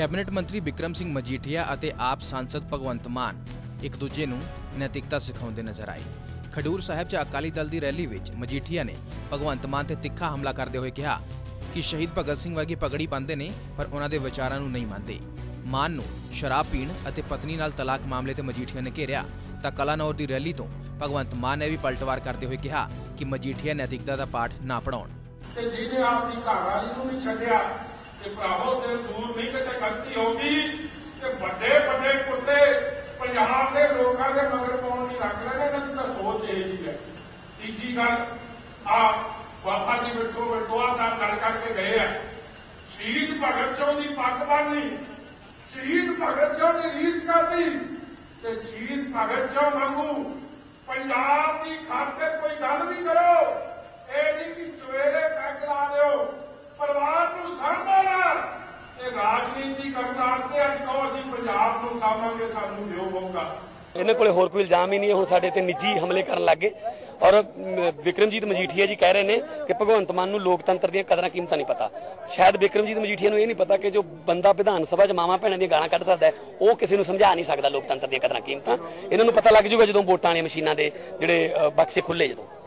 Cabinet ਮੰਤਰੀ ਵਿਕਰਮ ਸਿੰਘ ਮਜੀਠੀਆ ਅਤੇ ਆਪ ਸੰਸਦ ਭਗਵੰਤ ਮਾਨ ਇੱਕ ਦੂਜੇ ਨੂੰ ਨੈਤਿਕਤਾ ਸਿਖਾਉਂਦੇ ਨਜ਼ਰ ਆਏ। ਖਡੂਰ ਸਾਹਿਬ 'ਚ ਅਕਾਲੀ ਦਲ ਦੀ ਰੈਲੀ ਵਿੱਚ ਮਜੀਠੀਆ ਨੇ ਭਗਵੰਤ ਮਾਨ ਤੇ ਤਿੱਖਾ ਹਮਲਾ ਕਰਦੇ ਹੋਏ ਕਿਹਾ ਕਿ ਸ਼ਹੀਦ ਭਗਤ ਸਿੰਘ ਵਰਗੀ ਪਗੜੀ ਬੰਨ੍ਹਦੇ ਨੇ, ਪਰ ਉਹਨਾਂ ਦੇ ਵਿਚਾਰਾਂ ਨੂੰ ਨਹੀਂ ਮੰਨਦੇ। ਮਾਨ ਨੂੰ ਸ਼ਰਾਬ ਪੀਣ ਅਤੇ ਪਤਨੀ ਨਾਲ ਤਲਾਕ ਮਾਮਲੇ ਤੇ ਮਜੀਠੀਆ ਨੇ ਘੇਰਿਆ ਤਾਂ ਕਲਾਨੌਰ ਦੀ ਰੈਲੀ ਤੋਂ ਭਗਵੰਤ ਮਾਨ ਨੇ ਵੀ ਪਲਟਵਾਰ ਕਰਦੇ ਹੋਏ ਕਿਹਾ ਕਿ ਮਜੀਠੀਆ ਨੈਤਿਕਤਾ ਦਾ ਪਾਠ ਨਾ ਪੜਾਉਣ ਤੇ ਜਿਹਨੇ ਆਪਦੀ ਘਰ ਵਾਲੀ ਨੂੰ ਵੀ ਛੱਡਿਆ ਤੇ ਭਰਾਵੋ ਤੇ ਦੂਰ ਨਹੀਂ ਕਿਤੇ ਗਲਤੀ ਹੋ ਗਈ ਤੇ ਵੱਡੇ ਵੱਡੇ ਕੁੱਤੇ ਪੰਜਾਬ ਦੇ ਲੋਕਾਂ ਦੇ ਮਗਰ ਪਾਉਣ ਦੀ ਰੱਖ ਲੈਣੇ, ਇਹਨਾਂ ਦੀ ਤਾਂ ਸੋਚ ਇਹ ਜੀ ਹੈ। ਤੀਜੀ ਗੱਲ, ਆ ਬਾਬਾ ਜੀ ਬਿਠੋ ਬਿਠੋਆ ਸਾਹਿਬ ਗੱਲ ਕਰਕੇ ਗਏ ਆ। ਸ਼ਹੀਦ ਭਗਤ ਸਿੰਘ ਦੀ ਪੱਗ ਬੰਨ੍ਹਣੀ ਸ਼ਹੀਦ ਭਗਤ ਸਿੰਘ ਦੀ ਰੀਸ ਕਰਦੀ ਤੇ ਸ਼ਹੀਦ ਭਗਤ ਸਿੰਘ ਵਾਂਗੂ ਪੰਜਾਬ ਦੀ ਖਾਤਰ ਕੋਈ ਗੱਲ ਵੀ ਕਰੋ ਇਹ ਨਹੀਂ ਕਿ ਸਵੇਰੇ ਪੈਗ ਲਾ ਦਿਓ ਪਰਿਵਾਰ ਨੂੰ ਸਾਂਭਣਾ ਤੇ ਰਾਜਨੀਤੀ ਕਰਨ ਵਾਸਤੇ ਅੱਜ ਕਹੋ ਅਸੀਂ ਪੰਜਾਬ ਸਾਨੂੰ ਦਿਓ ਮੌਕਾ। ਇਹਨਾਂ ਕੋਲੇ ਹੋਰ ਕੋਈ ਇਲਜ਼ਾਮ ਹੀ ਨਹੀਂ ਹੁਣ ਸਾਡੇ ਤੇ ਨਿੱਜੀ ਹਮਲੇ ਕਰਨ ਲੱਗੇ ਔਰ ਅਮ, ਵਿਕਰਮਜੀਤ ਮਜੀਠੀਆ ਜੀ ਕਹਿ ਰਹੇ ਨੇ ਕਿ ਭਗਵੰਤ ਮਾਨ ਨੂੰ ਲੋਕਤੰਤਰ ਦੀਆਂ ਕਦਰਾਂ ਕੀਮਤਾਂ ਨਹੀਂ ਪਤਾ। ਸ਼ਾਇਦ ਵਿਕਰਮਜੀਤ ਮਜੀਠੀਆ ਨੂੰ ਇਹ ਨਹੀਂ ਪਤਾ ਕਿ ਜੋ ਬੰਦਾ ਵਿਧਾਨ ਸਭਾ 'ਚ ਮਾਵਾਂ ਭੈਣਾਂ ਦੀਆਂ ਗਾਲਾਂ ਕੱਢ ਸਕਦਾ ਉਹ ਕਿਸੇ ਨੂੰ ਸਮਝਾ ਨਹੀਂ ਸਕਦਾ ਲੋਕਤੰਤਰ ਦੀਆਂ ਕਦਰਾਂ ਕੀਮਤਾਂ। ਇਹਨਾਂ ਨੂੰ ਪਤਾ ਲੱਗ ਜੂਗਾ ਜਦੋਂ ਵੋਟਾਂ ਵਾਲੀਆਂ ਮਸ਼ੀਨਾਂ ਦੇ ਜਿਹੜੇ ਬਕਸੇ ਖੁੱਲੇ ਜਦੋਂ।